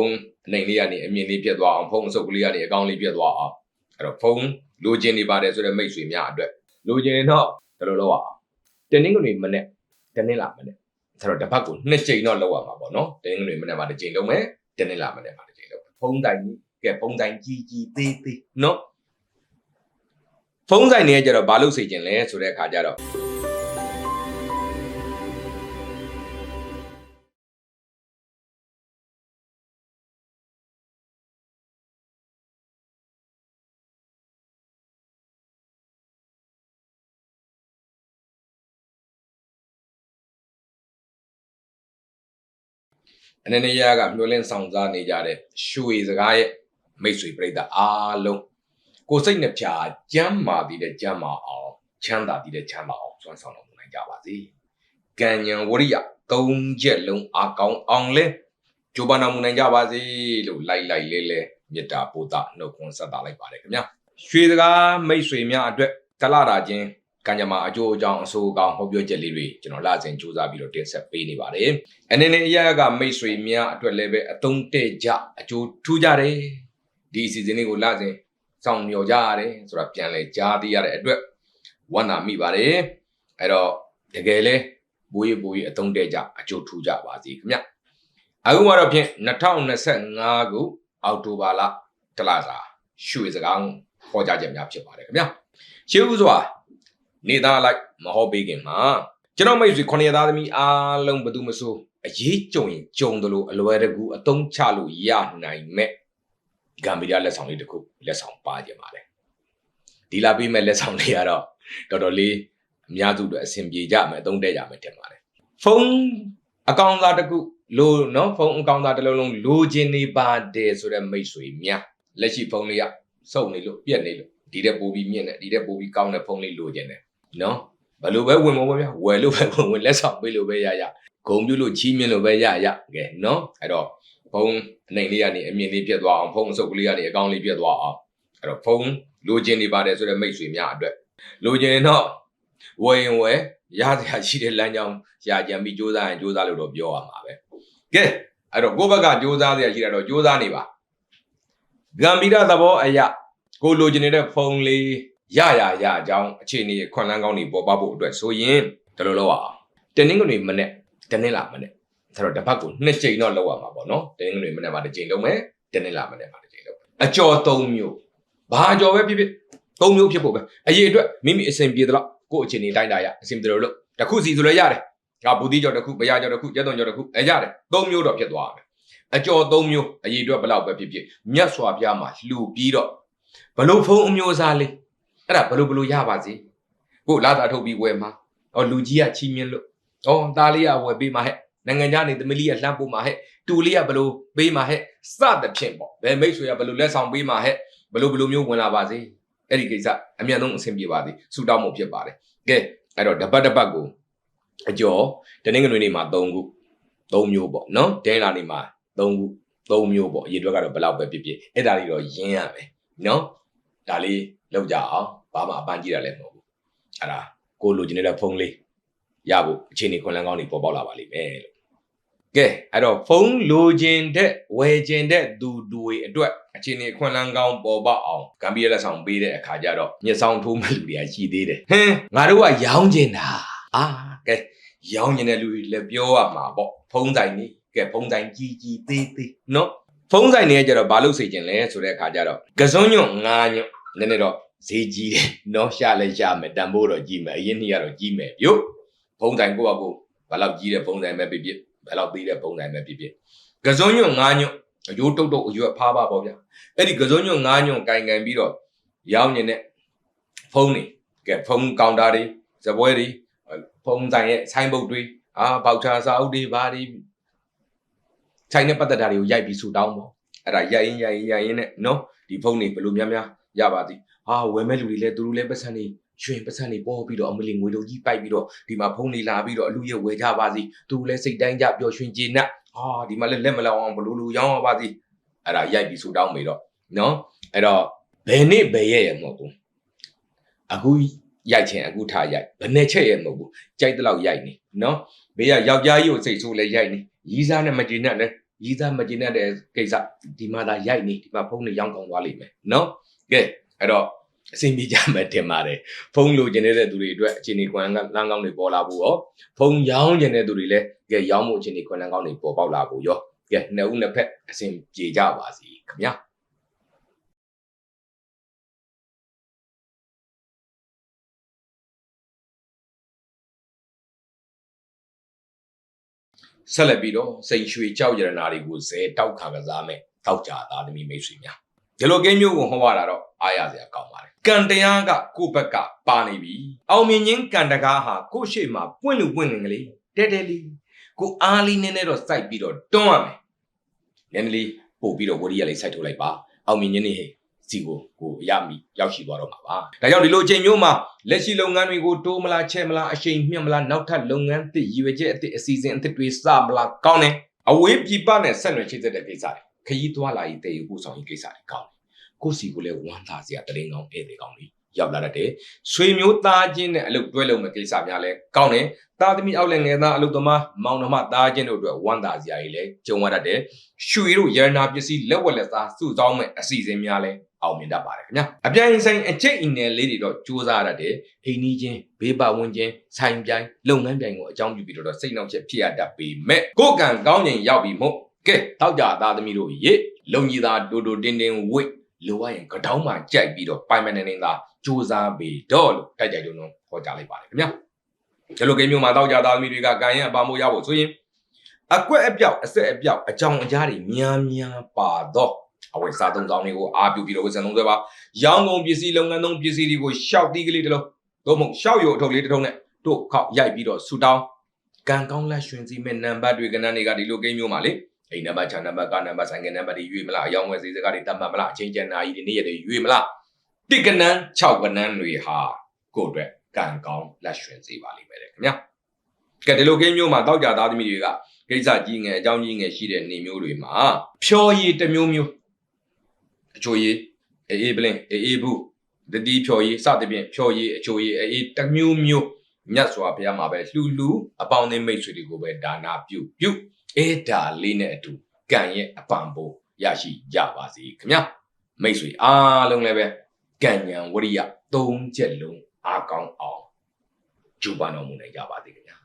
ုန်းအနိုင်လေးကနေအမြင်လေးပြတ်သွားအောင်ဖုန်းအစုပ်ကလေးကနေအကောင့်လေးပြတ်သွားအောင်အဲ့တော့ဖုန်းလိုချင်နေပါတယ်ဆိုတဲ့မိတ်ဆွေများအတွက်လိုချင်ရင်တော့ဘယ်လိုလုပ်ရအောင်တင်းင်းကနေမနဲ့တင်းင်းလာမနဲ့ဆိုတော့တစ်ဖက်ကိုနှစ်ချိန်တော့လောက်ရမှာပေါ့နော်တင်းင်းကနေမနဲ့မှာတစ်ချိန်လုံးမယ်တင်းင်းလာမနဲ့မှာတစ်ချိန်လုံးဖုန်းတိုင်ကြီးကဲဖုန်းတိုင်ကြီးကြီးသေးသေးနော်ဖုန်းဆိုင်တွေကကြတော့ဘာလို့စေချင်လဲဆိုတဲ့အခါကျတော့ အနေနဲ့ရကမျောလင်းဆောင်စားနေကြတဲ့ရွှေစကားရဲ့မိတ်ဆွေပြိတ္တာအားလုံးကိုယ်စိတ်နှပြကျမ်းမာတည်တဲ့ကျမ်းမာအောင်ချမ်းသာတည်တဲ့ချမ်းသာအောင်စွမ်းဆောင်တော်မူနိုင်ကြပါစေ။ကံဉဏ်ဝရိယသုံးချက်လုံးအကောင်းအောင်လဲကြိုးပမ်းတော်မူနိုင်ကြပါစေလို့လိုက်လိုက်လေးလေးမေတ္တာပို့တာနှုတ်ခွန်းဆက်တာလိုက်ပါတယ်ခင်ဗျာ။ရွှေစကားမိတ်ဆွေများအတွက်တလတာချင်း ကံကြမ္မာအကျိုးအကြောင်းအဆိုးအကောင်းဟောပြောချက်လေးတွေကျွန်တော်လာစဉ်စူးစမ်းပြီးတော့တင်ဆက်ပေးနေပါတယ်။အနေနဲ့အရာကမိတ်ဆွေများအတွက်လည်းပဲအသုံးတဲ့ကြအကျိုးထူးကြတယ်။ဒီအစီအစဉ်လေးကိုလာစဉ်စောင့်မျှော်ကြရတယ်ဆိုတာပြန်လဲကြားသိရတဲ့အတွက်ဝမ်းသာမိပါတယ်။အဲ့တော့တကယ်လဲဘိုးရဘိုးရအသုံးတဲ့ကြအကျိုးထူးကြပါစေခင်ဗျ။အခုမှတော့ဖြင့်2025ခုအောက်တိုဘာလတလစာရွှေစကားဟောကြားချက်များဖြစ်ပါတယ်ခင်ဗျ။ရှေးဦးစွာ နေသားလိုက်မဟောပေးခင်မှာကျွန်တော်မိတ်ဆွေခொနရသားသမီးအားလုံးဘယ်သူမဆိုအရေးကြုံရင်ကြုံတယ်လို့အလွယ်တကူအသုံးချလို့ရနိုင်မဲ့ဂမ်ဘီယာလက်ဆောင်လေးတစ်ခုလက်ဆောင်ပါကြပါလေဒီလာပေးမဲ့လက်ဆောင်လေးကတော့တော်တော်လေးအများစုအတွက်အဆင်ပြေကြမယ်အသုံးတဲ့ကြမယ်ထင်ပါတယ်ဖုန်းအကောင့်သားတစ်ခုလိုနော်ဖုန်းအကောင့်သားတစ်လုံးလုံးလိုချင်နေပါတယ်ဆိုတဲ့မိတ်ဆွေများလက်ရှိဖုန်းလေးကစုံနေလို့ပြက်နေလို့ဒီတဲ့ပို့ပြီးမြင့်နေဒီတဲ့ပို့ပြီးကောင်းတဲ့ဖုန်းလေးလိုချင်တယ် နော်ဘယ်လိုပဲဝင်မပေါ့ဗျာဝယ်လို့ပဲဝင်ဝင်လက်ဆောင်ပေးလို့ပဲရရဂုံပြုလို့ချီးမြှင့်လို့ပဲရရကဲနော်အဲ့တော့ဖုန်းအနိုင်လေးကနေအမြင်လေးပြတ်သွားအောင်ဖုန်းအစုပ်ကလေးကနေအကောင့်လေးပြတ်သွားအောင်အဲ့တော့ဖုန်းလိုချင်နေပါတယ်ဆိုတဲ့မိတ်ဆွေများအတွက်လိုချင်ရင်တော့ဝယ်ရင်ဝယ်ရစရာရှိတဲ့လမ်းကြောင်းရာကြံပြီးစူးစမ်းရင်စူးစမ်းလို့တော့ပြောရမှာပဲကဲအဲ့တော့ကိုယ့်ဘက်ကစူးစမ်းစရာရှိတာတော့စူးစမ်းနေပါဂမ်ဘီရာသဘောအရာကိုလိုချင်နေတဲ့ဖုန်းလေး ရရရအကြောင်းအခြေအနေခွန်လန်းကောင်းတွေပေါ်ပေါက်ဖို့အတွက်ဆိုရင်ဒီလိုလုပ်အောင်တင်းနှင်းကနေမနဲ့တင်းနှင်းလာမနဲ့ဆိုတော့တစ်ပတ်ကိုနှစ်ကြိမ်တော့လုပ်ရမှာပေါ့နော်တင်းနှင်းကနေမနဲ့မှာတစ်ကြိမ်လုပ်မယ်တင်းနှင်းလာမနဲ့မှာတစ်ကြိမ်လုပ်အကျော်၃မျိုးဘာအကျော်ပဲဖြစ်ဖြစ်၃မျိုးဖြစ်ဖို့ပဲအရေးအတွက်မိမိအစဉ်ပြေတော့ကိုယ့်အခြေအနေတိုင်းတာရအစဉ်ပြေလို့လို့တစ်ခုစီဆိုလည်းရတယ်ငါဘူတိကျော်တစ်ခုဘရာကျော်တစ်ခုကျက်သွန်ကျော်တစ်ခုအဲရတယ်၃မျိုးတော့ဖြစ်သွားမယ်အကျော်၃မျိုးအရေးအတွက်ဘယ်လောက်ပဲဖြစ်ဖြစ်မြတ်စွာဘုရားမှာလှူပြီးတော့ဘလို့ဖုံးအမျိုးအစားလေး အဲ့ဒါဘလို့ဘလို့ရပါစေကိုလာတာထုတ်ပြီးဝယ်မှာဟောလူကြီးကချီးမြှင့်လို့ဟောသားလေးကဝယ်ပေးမှာဟဲ့နိုင်ငံခြားနေသမီးလေးကလှမ်းပို့မှာဟဲ့တူလေးကဘလို့ပေးမှာဟဲ့စသဖြင့်ပေါ့ဘယ်မိတ်ဆွေကဘလို့လက်ဆောင်ပေးမှာဟဲ့ဘလို့ဘလို့မျိုးဝင်လာပါစေအဲ့ဒီကိစ္စအမြန်ဆုံးအဆင်ပြေပါသည်ဆူတောင်းမှုဖြစ်ပါတယ်ကဲအဲ့တော့တပတ်တပတ်ကိုအကျော်တနင်္ဂနွေနေ့မှာ3ခု3မျိုးပေါ့နော်ဒဲလာနေ့မှာ3ခု3မျိုးပေါ့အရေးအတွက်ကတော့ဘယ်လောက်ပဲဖြစ်ဖြစ်အဲ့ဒါလေးတော့ရင်းရမယ်နော်ဒါလေးလောက်ကြအောင် ဘာမှအပန်းကြည့်ရလဲမဟုတ်ဘူးအဲ့ဒါကိုလိုချင်နေတဲ့ဖုန်းလေးရဖို့အခြေအနေခွန်လန်းကောင်းတွေပေါ်ပေါက်လာပါလိမ့်မယ်လို့ကဲအဲ့တော့ဖုန်းလိုချင်တဲ့ဝယ်ချင်တဲ့သူတွေအတွက်အခြေအနေခွန်လန်းကောင်းပေါ်ပေါက်အောင်ကံပြည့်လက်ဆောင်ပေးတဲ့အခါကျတော့ညဆောင်ထိုးမဲ့လူတွေကရှိသေးတယ်ဟင်းငါတို့ကရောင်းချင်တာအာကဲရောင်းချင်တဲ့လူတွေလည်းပြောရမှာပေါ့ဖုန်းဆိုင်နေကဲဖုန်းဆိုင်ကြီးကြီးသေးသေးနော်ဖုန်းဆိုင်တွေကကျတော့ဘာလို့စေချင်လဲဆိုတဲ့အခါကျတော့ကစွန်းညွန့်ငါညွန့်နည်းနည်းတော့ ဈေးကြီးတယ်နော်ရှာလဲရှာမယ်တန်ဖိုးတော့ကြီးမယ်အရင်နှစ်ကတော့ကြီးမယ်ပြုတ်ဖုံးတိုင်ကိုယ့်အကိုဘယ်လောက်ကြီးတဲ့ဖုံးတိုင်ပဲဖြစ်ဖြစ်ဘယ်လောက်သေးတဲ့ဖုံးတိုင်ပဲဖြစ်ဖြစ်ကစုံညွန့်ငါးညွန့်အယိုးတုတ်တုတ်အရွက်ဖားပါပေါ့ဗျာအဲ့ဒီကစုံညွန့်ငါးညွန့်ကင်ကင်ပြီးတော့ရောင်းနေတဲ့ဖုံးတွေကဲဖုံးကောင်တာတွေဇပွဲတွေဖုံးတိုင်ရဲ့ဆိုင်းဘုတ်တွေအာပေါချာစာအုပ်တွေဘာတွေဆိုင်နဲ့ပတ်သက်တာတွေကိုရိုက်ပြီးဆူတောင်းပေါ့အဲ့ဒါရိုက်ရင်ရိုက်ရင်ရိုက်ရင်နဲ့နော် ဒီဖုံးတွေဘယ်လိုများများရပါသည်ဟာဝယ်မဲ့လူတွေလည်းသူတို့လည်းပတ်စံနေရွှင်ပတ်စံနေပေါ်ပြီးတော့အမလီငွေတို့ကြီးပိုက်ပြီးတော့ဒီမှာဖုံးနေလာပြီးတော့အလူရဲ့ဝယ်ကြပါစီသူလည်းစိတ်တိုင်းကြပျော်ရွှင်ကျေနပ်ဟာဒီမှာလည်းလက်မလောင်အောင်ဘလူလူရောင်းရပါစီအဲ့ဒါရိုက်ပြီးဆူတောင်းပြီတော့နော်အဲ့တော့ဘယ်နေ့ဘယ်ရက်ရမဟုတ်ဘူးအခုရိုက်ချင်အခုထားရိုက်ဘယ်နဲ့ချက်ရမဟုတ်ဘူးကြိုက်တဲ့လောက်ရိုက်နေနော်ဘေးကယောက်ျားကြီးကိုစိတ်ဆိုးလဲရိုက်နေရီးစားနဲ့မကျေနပ်လဲ ရည်သားမကျင်တဲ့ကိစ္စဒီမှာသာရိုက်နေဒီမှာဖုန်းနဲ့ရောင်းကောင်းသွားလိမ့်မယ်နော်ကဲအဲ့တော့အဆင်ပြေကြမယ်တင်ပါတယ်ဖုန်းလိုချင်တဲ့သူတွေအတွက်အခြေအနေကွန်လန်းလန်းကောင်းတွေပေါ်လာဖို့ရောဖုန်းရောင်းချင်တဲ့သူတွေလည်းကဲရောင်းမှုအခြေအနေကွန်လန်းကောင်းတွေပေါ်ပေါက်လာဖို့ရောကဲနှစ်ဦးနှစ်ဖက်အဆင်ပြေကြပါစီခင်ဗျာ ဆက်လက်ပြီးတော့စိန်ရွှေကြောက်ရတနာတွေကိုဇဲတောက်ခါကစားမယ်တောက်ကြသားသမီးမိတ်ဆွေများဒီလိုကိန်းမျိုးကိုဟောရတာတော့အားရစရာကောင်းပါတယ်ကံတရားကကိုယ့်ဘက်ကပါနေပြီအောင်မြင်ခြင်းကံတကားဟာကိုယ့်ရှေ့မှာပွင့်လို့ပွင့်နေကလေးတဲတဲလေးကိုအားလေးနည်းနည်းတော့စိုက်ပြီးတော့တွန်းရမယ်နည်းနည်းလေးပို့ပြီးတော့ဝရိယလေးစိုက်ထုတ်လိုက်ပါအောင်မြင်ခြင်းနေဟဲ့ စီကိုကိုရမိရောက်ရှိသွားတော့မှာပါဒါကြောင့်ဒီလိုအချိန်မျိုးမှာလက်ရှိလုပ်ငန်းတွေကိုတိုးမလားချဲ့မလားအရှိန်မြှင့်မလားနောက်ထပ်လုပ်ငန်းသစ်ရည်ရွယ်ချက်အသစ်အစီအစဉ်အသစ်တွေစမလားကောင်းတယ်အဝေးပြပနဲ့ဆက်နွယ်ချိတ်သက်တဲ့ကိစ္စတွေခရီးသွားလာရေးတည်ယူဖို့ဆောင်ရေးကိစ္စတွေကောင်းတယ်ကိုယ့်စီကိုလည်းဝမ်းသာစရာတရင်ကောင်းဧည့်သည်ကောင်းတွေရောက်လာတတ်တယ်ဆွေမျိုးသားချင်းနဲ့အလုပ်တွဲလုပ်မဲ့ကိစ္စများလဲကောင်းတယ်သားသမီးအောက်လည်းငယ်သားအလုပ်သမားမောင်နှမသားချင်းတို့အတွက်ဝမ်းသာစရာကြီးလဲကြုံရတတ်တယ်ရွှေတို့ရတနာပစ္စည်းလက်ဝက်လက်သားစုဆောင်းမဲ့အစီအစဉ်များလဲ အောင်မြင်တတ်ပါတယ်ခင်ဗျာအပြိုင်ဆိုင်အကျိတ်အနယ်လေးတွေတော့စူးစမ်းရတတ်တယ်အိမ်နီးချင်းဘေးပတ်ဝန်းကျင်ဆိုင်ပြိုင်လုပ်ငန်းပြိုင်ကိုအကြောင်းပြုပြီးတော့စိတ်နှောက်ချက်ဖြစ်ရတတ်ပေမဲ့ကိုယ်ကံကောင်းချိန်ရောက်ပြီမို့ကဲတောက်ကြသားသမီးတို့ရေလုံကြီးသားတူတူတင်းတင်းဝိတ်လိုရရင်ကတောင်းမှကြိုက်ပြီးတော့ပိုင်မနေနေတာစူးစမ်းပြီးတော့လို့တိုက်ကြိုက်တုံးတော့ခေါ်ကြလိုက်ပါတယ်ခင်ဗျာဒီလိုကိန်းမျိုးမှာတောက်ကြသားသမီးတွေကကံရင်အပါမိုးရဖို့ဆိုရင်အကွက်အပြောက်အဆက်အပြောက်အကြောင်အကြားတွေများများပါတော့ အဝယ်စားသုံးဆောင်တွေကိုအားပြုပြီးတော့ဝယ်ဆန်သုံးဆွဲပါရောင်းကုန်ပစ္စည်းလုပ်ငန်းသုံးပစ္စည်းတွေကိုရှောက်တီးကလေးတစ်လုံးသို့မဟုတ်ရှောက်ရုံအထုပ်လေးတစ်ထုံနဲ့တို့ခောက်ရိုက်ပြီးတော့ဆူတောင်းကံကောင်းလက်ရွှင်စီမဲ့နံပါတ်တွေကဏ္ဍတွေကဒီလိုကိန်းမျိုးမှာလေအိမ်နံပါတ်ခြံနံပါတ်ကနံပါတ်ဆိုင်ကနံပါတ်တွေရွေးမလားအယောင်းဝယ်စီစကားတွေတတ်မှတ်မလားအချင်းချန်နာကြီးတွေနေ့ရက်တွေရွေးမလားတိကနန်း6ကနန်းတွေဟာကိုယ့်အတွက်ကံကောင်းလက်ရွှင်စေပါလိမ့်မယ်တဲ့ခင်ဗျာကဲဒီလိုကိန်းမျိုးမှာတောက်ကြသားသမီးတွေကကိစ္စကြီးငယ်အကြောင်းကြီးငယ်ရှိတဲ့နေမျိုးတွေမှာဖြောရည်တစ်မျိုးမျိုး အချိုရည်အေးအေးပလင်းအေးအေးဘူးတတိဖြောရည်စသဖြင့်ဖြောရည်အချိုရည်အေးတစ်မျိုးမျိုးမြတ်စွာဘုရားမှာပဲလှူလှူအပေါင်းအသင်းမိတ်ဆွေတွေကိုပဲဒါနာပြုပြုအေးဒါလေးနဲ့အတူကံရဲ့အပံပိုးရရှိကြပါစေခင်ဗျာမိတ်ဆွေအားလုံးလည်းပဲကံဉဏ်ဝရိယသုံးချက်လုံးအားကောင်းအောင်ကြိုးပမ်းတော်မူနိုင်ကြပါစေခင်ဗျာ